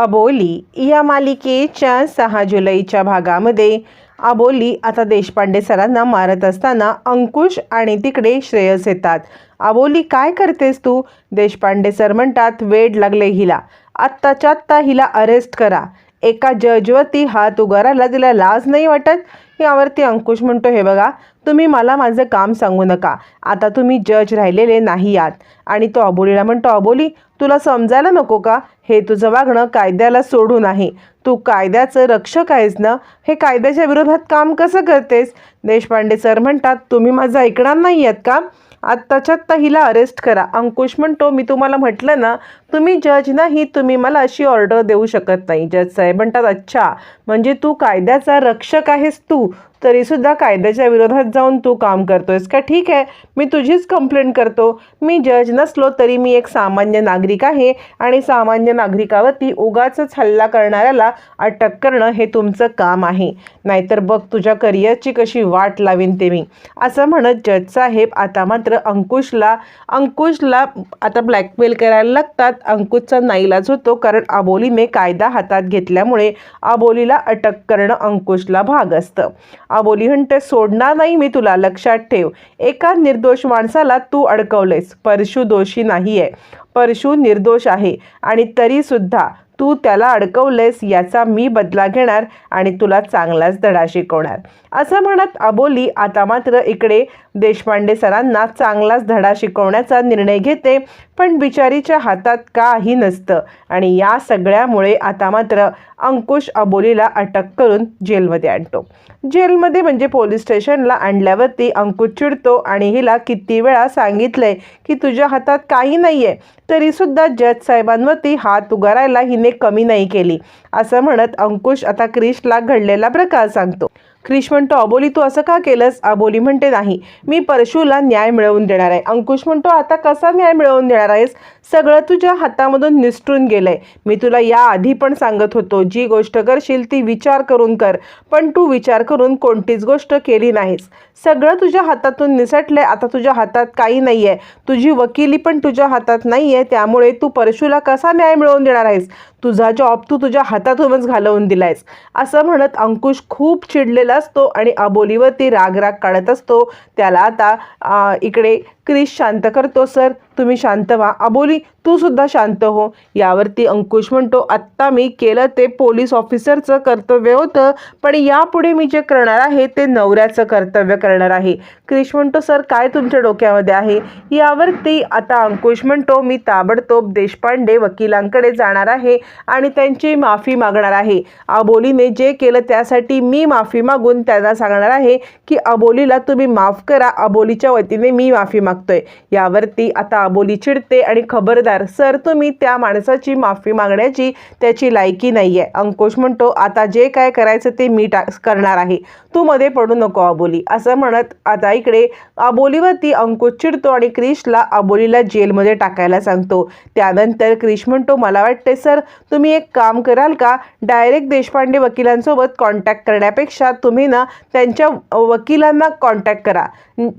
अबोली या मालिकेच्या सहा जुलैच्या भागामध्ये अबोली आता देशपांडे सरांना मारत असताना अंकुश आणि तिकडे श्रेयस येतात. अबोली काय करतेस तू? देशपांडे सर म्हणतात वेड लागले हिला. आत्ताच्या आत्ता हिला अरेस्ट करा. एका जजवरती हात उगारायला तिला लाज नाही वाटत? यावरती अंकुश म्हणतो हे बघा तुम्ही मला माझं काम सांगू नका. आता तुम्ही जज राहिलेले नाही आहात. आणि तो अबोलीला म्हणतो अबोली तुला समजायला नको का? हे तुझं वागणं कायद्याला सोडून आहे तू कायद्याचं रक्षक आहेस ना? हे कायद्याच्या विरोधात काम कसं करतेस? देशपांडे सर म्हणतात तुम्ही माझं ऐकणार नाही आहेत का? आत्ताच्या आत्ता हिला अरेस्ट करा. अंकुश म्हणतो मी तुम्हाला म्हटलं ना तुम्ही जज नाही तुम्ही मला अशी ऑर्डर देऊ शकत नाही. जज साहेब म्हणतात अच्छा म्हणजे तू कायद्याचा रक्षक आहेस तू. तरीसुद्धा कायद्याच्या विरोधात जाऊन तू काम करतोयस का? ठीक आहे मी तुझीच कंप्लेंट करतो. मी जज नसलो तरी मी एक सामान्य नागरिक आहे आणि सामान्य नागरिकावरती उगाच हल्ला करणाऱ्याला अटक करणं हे तुमचं काम आहे. नाहीतर बघ तुझ्या करिअरची कशी वाट लावीन ते मी. असं म्हणत जज साहेब आता मात्र अंकुशला अंकुशला आता ब्लॅकमेल करायला लागतात. अंकुशचा नाईलाज होतो कारण अबोलीने कायदा हातात घेतल्यामुळे अबोलीला अटक करणं अंकुशला भाग असतं. अबोली म्हणते सोडणार नाही मी तुला लक्षात ठेव. एका निर्दोष माणसाला तू अडकवलेस परशु दोषी नाही आहे परशु निर्दोष आहे. आणि तरीसुद्धा तू त्याला अडकवलेस याचा मी बदला घेणार आणि तुला चांगलाच धडा शिकवणार. असं म्हणत अबोली आता मात्र इकडे देशपांडे सरांना चांगलाच धडा शिकवण्याचा निर्णय घेते पण बिचारीच्या हातात काही नसतं. आणि या सगळ्यामुळे आता मात्र अंकुश अबोलीला अटक करून जेलमध्ये आणतो. जेलमध्ये म्हणजे पोलीस स्टेशनला आणल्यावरती अंकुश चिडतो आणि हिला किती वेळा सांगितलंय की तुझ्या हातात काही नाही आहे तरीसुद्धा जज साहेबांवरती हात उगारायला हिने कमी नाही केली. असं म्हणत अंकुश आता क्रिशला घडलेला प्रकार सांगतो. क्रिश म्हणतो अबोली तू असं का केलंस अबोली म्हणते नाही मी परशूला न्याय मिळवून देणार आहे. अंकुश म्हणतो आता कसा न्याय मिळवून देणार आहेस? सगळं तुझ्या हातामधून निसटून गेलंय. मी तुला याआधी पण सांगत होतो जी गोष्ट करशील ती विचार करून कर पण तू विचार करून कोणतीच गोष्ट केली नाहीस. सगळं तुझ्या हातातून निसटलंय आता तुझ्या हातात काही नाही आहे तुझी वकिली पण तुझ्या हातात नाही आहे त्यामुळे तू परशूला कसा न्याय मिळवून देणार आहेस? तुझा जॉब तू तुझ्या हातातूनच घालवून दिलायस. असं म्हणत अंकुश खूप चिडलेला असतो आणि अबोलीवरती राग राग काढत असतो. त्याला आता इकडे क्रिस शांत करतो सर तुम्ही शांत व्हा. अबोली तू सुद्धा शांत हो. यावरती अंकुश म्हणतो आत्ता मी केलं ते पोलीस ऑफिसरचं कर्तव्य होतं पण यापुढे मी जे करणार आहे ते नवऱ्याचं कर्तव्य करणार आहे. क्रिश म्हणतो सर काय तुमच्या डोक्यामध्ये आहे? यावरती आता अंकुश म्हणतो मी ताबडतोब देशपांडे वकिलांकडे जाणार आहे आणि त्यांची माफी मागणार आहे. अबोलीने जे केलं त्यासाठी मी माफी मागून त्यांना सांगणार आहे की अबोलीला तुम्ही माफ करा अबोलीच्या वतीने मी माफी मागतोय. यावरती आता अबोली चिडते आणि खबरदार सर तुम्ही त्या माणसाची माफी मागण्याची त्याची लायकी नाही आहे अंकुश म्हणतो आता जे काय करायचं ते मी टा करणार आहे. तू मध्ये पडू नको अबोली. असं म्हणत आता इकडे अबोलीवरती अंकुश चिडतो आणि क्रिशला अबोलीला जेलमध्ये टाकायला सांगतो. त्यानंतर क्रिश म्हणतो मला वाटते सर तुम्ही एक काम कराल का? डायरेक्ट देशपांडे वकिलांसोबत कॉन्टॅक्ट करण्यापेक्षा तुम्ही ना त्यांच्या वकिलांना कॉन्टॅक्ट करा.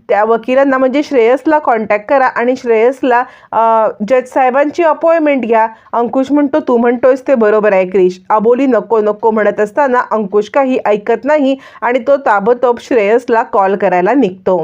त्या वकिलांना म्हणजे श्रेयसला कॉन्टॅक्ट करा आणि श्रेयसला जज साहेबांची अपॉइंटमेंट घ्या. अंकुश म्हणतो तू म्हणतोयस ते बरोबर आहे क्रिश. अबोली नको नको म्हणत असताना अंकुश काही ऐकत नाही आणि तो ताबडतोब श्रेयसला कॉल करायला निघतो.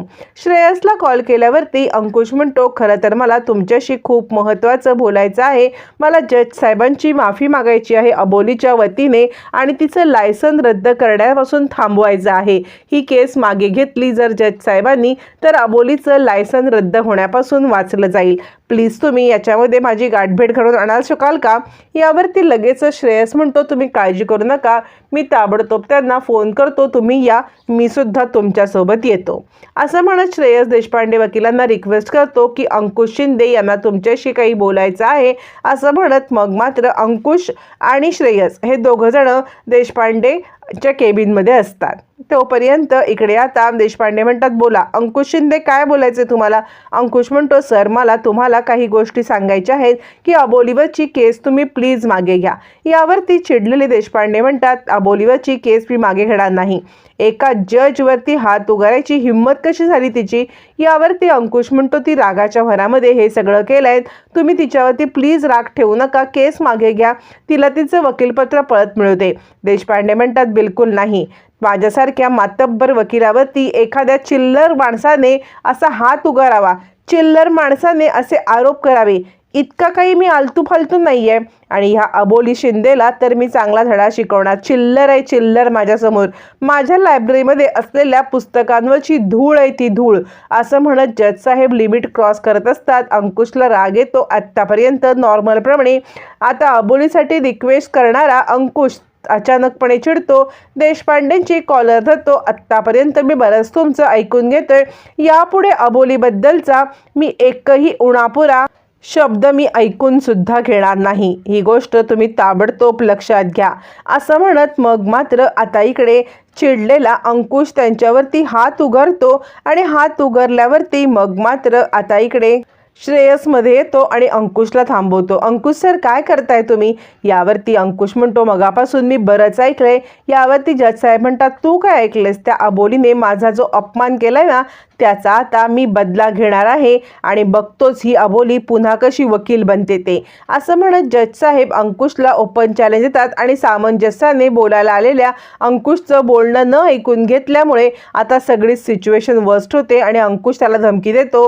श्रेयसला कॉल केल्यावरती अंकुश म्हणतो खरं तर मला तुमच्याशी खूप महत्त्वाचं बोलायचं आहे. मला जज साहेबांची माफी मागायची आहे अबोलीच्या वतीने आणि तिचं लायसन रद्द करण्यापासून थांबवायचं आहे. ही केस मागे घेतली जर जज साहेबांनी तर अबोलीचं लायसन रद्द होण्यापासून वाचलं जाईल. प्लीज तुम्ही याच्यामध्ये माझी गाठभेट घडवून आणाल शकाल का? यावरती लगेच श्रेयस म्हणतो तुम्ही काळजी करू नका. मी ताबडतोब त्यांना फोन करतो. तुम्ही या. मी सुद्धा तुमच्यासोबत येतो. असं म्हणत श्रेयस देशपांडे वकिलांना रिक्वेस्ट करतो की अंकुश शिंदे यांना तुमच्याशी काही बोलायचं आहे? असं म्हणत मग मात्र अंकुश आणि श्रेयस हे दोघंजणं देशपांडेच्या केबिनमध्ये असतात. तोपर्यंत इकडे आता देशपांडे म्हणतात बोला अंकुश शिंदे काय बोलायचे तुम्हाला? अंकुश म्हणतो सर मला तुम्हाला काही गोष्टी सांगायच्या आहेत की अबोलीवरची केस तुम्ही प्लीज मागे घ्या. यावरती चिडलेली देशपांडे म्हणतात अबोलीवरची केस मी मागे घेणार नाही. एका जजवरती हात उगारायची हिंमत कशी झाली तिची? यावरती अंकुश म्हणतो ती रागाच्या भरामध्ये हे सगळं केलंय. तुम्ही तिच्यावरती प्लीज राग ठेवू नका केस मागे घ्या. तिला तिचं वकीलपत्र पळत मिळू दे. देशपांडे म्हणतात बिलकुल नाही. माझ्यासारख्या मातब्बर वकिलावरती एखाद्या चिल्लर माणसाने असा हात उगारावा. चिल्लर माणसाने असे आरोप करावे. इतका काही मी आलतू फालतू नाही आहे आणि ह्या अबोली शिंदेला तर मी चांगला धडा शिकवणार. चिल्लर आहे चिल्लर माझ्यासमोर. माझ्या लायब्ररीमध्ये असलेल्या पुस्तकांवरची धूळ आहे ती धूळ. असं म्हणत जजसाहेब लिमिट क्रॉस करत असतात. अंकुशला राग येतो आत्तापर्यंत नॉर्मलप्रमाणे. आता अबोलीसाठी रिक्वेस्ट करणारा अंकुश अचानकपणे चिडतो देशपांडेंची कॉलर धरतो. आत्तापर्यंत मी बरंच तुमचं ऐकून घेतोय. यापुढे अबोलीबद्दलचा मी एकही उणापुरा शब्द मी ऐकून सुद्धा घेणार नाही. ही गोष्ट तुम्ही ताबडतोब लक्षात घ्या. असं म्हणत मग मात्र आता इकडे चिडलेला अंकुश त्यांच्यावरती हात उगारतो आणि हात उगारल्यावरती मग मात्र आता इकडे श्रेयसमध्ये येतो आणि अंकुशला थांबवतो. अंकुश सर काय करताय तुम्ही? यावरती अंकुश म्हणतो मगापासून मी बरंच ऐकलंय. यावरती जज साहेब म्हणतात तू काय ऐकलेस त्या अबोलीने माझा जो अपमान केलाय ना त्याचा आता मी बदला घेणार आहे आणि बघतोच ही अबोली पुन्हा कशी वकील बनते ते. असं म्हणत जज साहेब अंकुशला ओपन चॅलेंज देतात आणि सामंजस्याने बोलायला आलेल्या अंकुशचं बोलणं न ऐकून घेतल्यामुळे आता सगळी सिच्युएशन वर्स्ट होते आणि अंकुश त्याला धमकी देतो.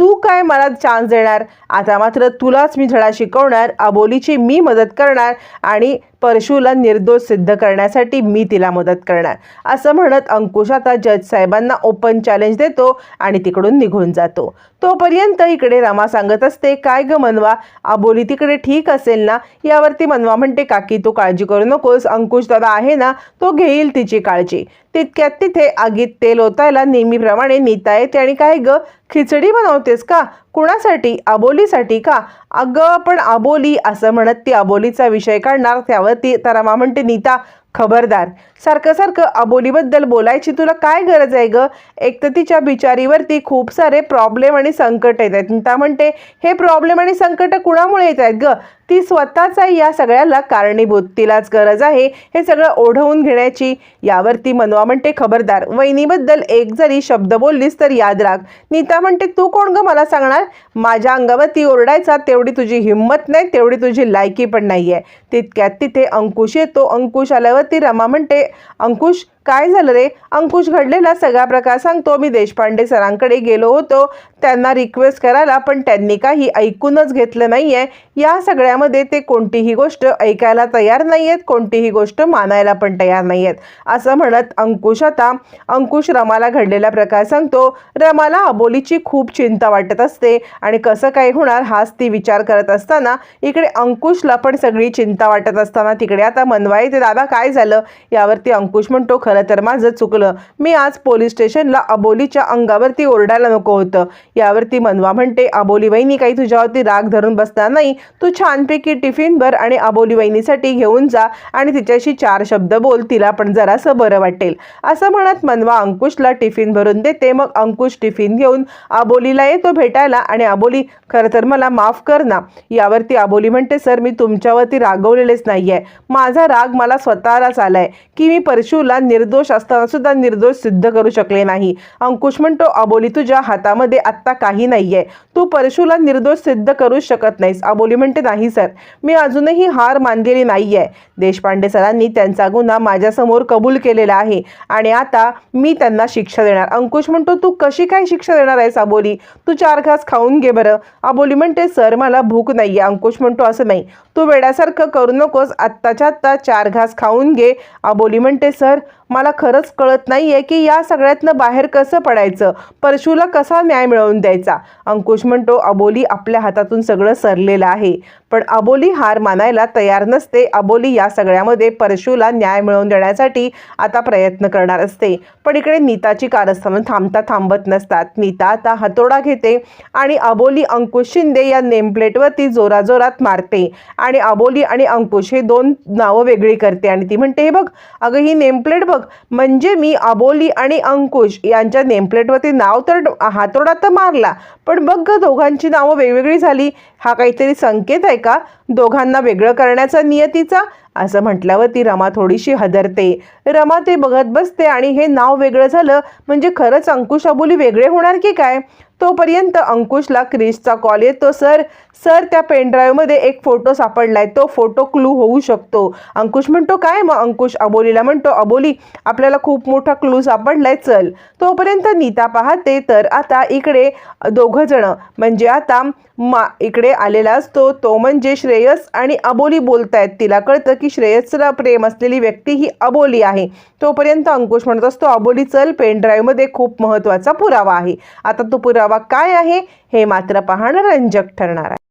तू काय मला चान्स देणार? आता मात्र तुलाच मी धडा शिकवणार अबोलीची मी मदत करणार आणि परशूला निर्दोष सिद्ध करण्यासाठी मी तिला मदत करणार. असं म्हणत अंकुश आता जज साहेबांना ओपन चॅलेंज देतो आणि तिकडून निघून जातो. तोपर्यंत इकडे रमा सांगत असते काय ग मनवा अबोली तिकडे ठीक असेल ना? यावरती मनवा म्हणते काकी तू काळजी करू नकोस अंकुश दादा आहे ना तो घेईल तिची काळजी. तितक्यात तिथे आगीत तेल ओतायला नेहमीप्रमाणे नीता येते आणि काय ग खिचडी बनवतेस का? कुणासाठी? आबोलीसाठी का? अगं पण आबोली असं म्हणत ती अबोलीचा विषय काढणार त्यावर ती तर रमा म्हणते नीता खबरदार. सारखं सारखं अबोलीबद्दल बोलायची तुला काय गरज आहे ग? एक तर तिच्या बिचारीवरती खूप सारे प्रॉब्लेम आणि संकट येत आहेत. नीता म्हणते हे प्रॉब्लेम आणि संकट कुणामुळे येत आहेत ग? ती स्वतःचा या सगळ्याला कारणीभूत तिलाच गरज आहे हे सगळं ओढवून घेण्याची यावरती मनवा म्हणते खबरदार. वहिनीबद्दल एक जरी शब्द बोललीस तर याद राख. नीता म्हणते तू कोण ग मला सांगणार? माझ्या अंगावरती ओरडायचा तेवढी तुझी हिंमत नाही तेवढी तुझी लायकी पण नाही आहे तितक्यात तिथे अंकुश येतो. अंकुश आल्यावरती रमा म्हणते अंकुश काय झालं रे? अंकुश घडलेला सगळा प्रकार सांगतो. मी देशपांडे सरांकडे गेलो होतो. त्यांना रिक्वेस्ट करायला पण त्यांनी काही ऐकूनच घेतलं नाही आहे या सगळ्यामध्ये ते कोणतीही गोष्ट ऐकायला तयार नाही आहेत कोणतीही गोष्ट मानायला पण तयार नाही आहेत असं म्हणत अंकुश आता अंकुश रमाला घडलेला प्रकार सांगतो. रमाला अबोलीची खूप चिंता वाटत असते आणि कसं काय होणार हाच ती विचार करत असताना इकडे अंकुशला पण सगळी चिंता वाटत असताना तिकडे आता मनवा येते. दादा काय झालं? यावरती अंकुश म्हणतो खरं तर माझं चुकलं. मी आज पोलीस स्टेशनला अबोलीच्या अंगावरती ओरडायला नको होतं. यावरती मनवा म्हणते अबोली वहिनी काही तुझ्यावरती राग धरून बसणार नाही. तू छानपैकी टिफिन भर आणि अबोली वहिनीसाठी घेऊन जा आणि तिच्याशी चार शब्द बोल तिला पण जरासं बरं वाटेल. असं म्हणत मनवा अंकुशला टिफिन भरून देते. मग अंकुश टिफिन घेऊन अबोलीला येतो भेटायला आणि अबोली खरं तर मला माफ कर ना. यावरती अबोली म्हणते सर मी तुमच्यावरती रागवलेलेच नाही आहे माझा राग मला स्वतःलाच आलाय. की मी परशूला निर्दोष असताना सुद्धा निर्दोष सिद्ध करू शकले नाही. अंकुश म्हणतो अबोली तुझ्या हातामध्ये आत्ता काही नाही आहे तू परशूला निर्दोष सिद्ध करूच शकत नाहीस. अबोली म्हणते नाही सर. मी अजूनही हार मानलेली नाही आहे देशपांडे सरांनी त्यांचा गुन्हा माझ्यासमोर कबूल केलेला आहे आणि आता मी त्यांना शिक्षा देणार. अंकुश म्हणतो तू कशी काय शिक्षा देणार आहेस अबोली? तू चार घास खाऊन घे बरं. अबोली म्हणते सर मला भूक नाही आहे अंकुश म्हणतो असं नाही. तू वेड्यासारखं करू नकोस. आत्ताच्या आत्ता चार घास खाऊन घे. अबोली म्हणते सर मला खरंच कळत नाही आहे की या सगळ्यातनं बाहेर कसं पडायचं? परशूला कसा न्याय मिळवून द्यायचा? अंकुश म्हणतो अबोली आपल्या हातातून सगळं सरलेलं आहे. पण अबोली हार मानायला तयार नसते. अबोली या सगळ्यामध्ये परशूला न्याय मिळवून देण्यासाठी आता प्रयत्न करणार असते. पण इकडे नीताची कारस्थानं थांबता थांबत नसतात. नीता आता हातोडा घेते आणि अबोली अंकुश शिंदे या नेमप्लेटवरती जोराजोरात मारते. आणि अबोली आणि अंकुश हे दोन नावं वेगळी करते आणि ती म्हणते हे बघ अगं ही नेमप्लेट बघ. म्हणजे मी अबोली आणि अंकुश यांच्या नेमप्लेटवरती नाव तर हातोडा तर मारला पण बघ दोघांची नावं वेगवेगळी झाली. हा काहीतरी संकेत आहे का? दोघांना वेगळं करण्याचा नियतीचा असं म्हटल्यावर ती रमा थोडीशी हदरते. रमा ते बघत बसते आणि हे नाव वेगळं झालं म्हणजे खरंच अंकुश अबोली वेगळे होणार की काय? तोपर्यंत अंकुशला क्रिसचा कॉल येतो सर सर त्या पेनड्राईव्हमध्ये एक फोटो सापडलाय. तो फोटो क्लू होऊ शकतो. अंकुश म्हणतो काय मग? अंकुश अबोलीला म्हणतो अबोली आपल्याला खूप मोठा क्लू सापडलाय चल. तोपर्यंत नीता पाहते तर आता इकडे दोघंजणं म्हणजे आता मा इकडे आलेला असतो. तो म्हणजे श्रेयस आणि अबोली बोलतायत. तिला कळतं की श्रेयसला प्रेम असलेली व्यक्ती ही अबोली आहे. तोपर्यंत अंकुश म्हणत असतो अबोली चल पेन ड्राईव्हमध्ये खूप महत्त्वाचा पुरावा आहे. आता तो पुरावा काय आहे? हे मात्र पाहणं रंजक ठरणार आहे.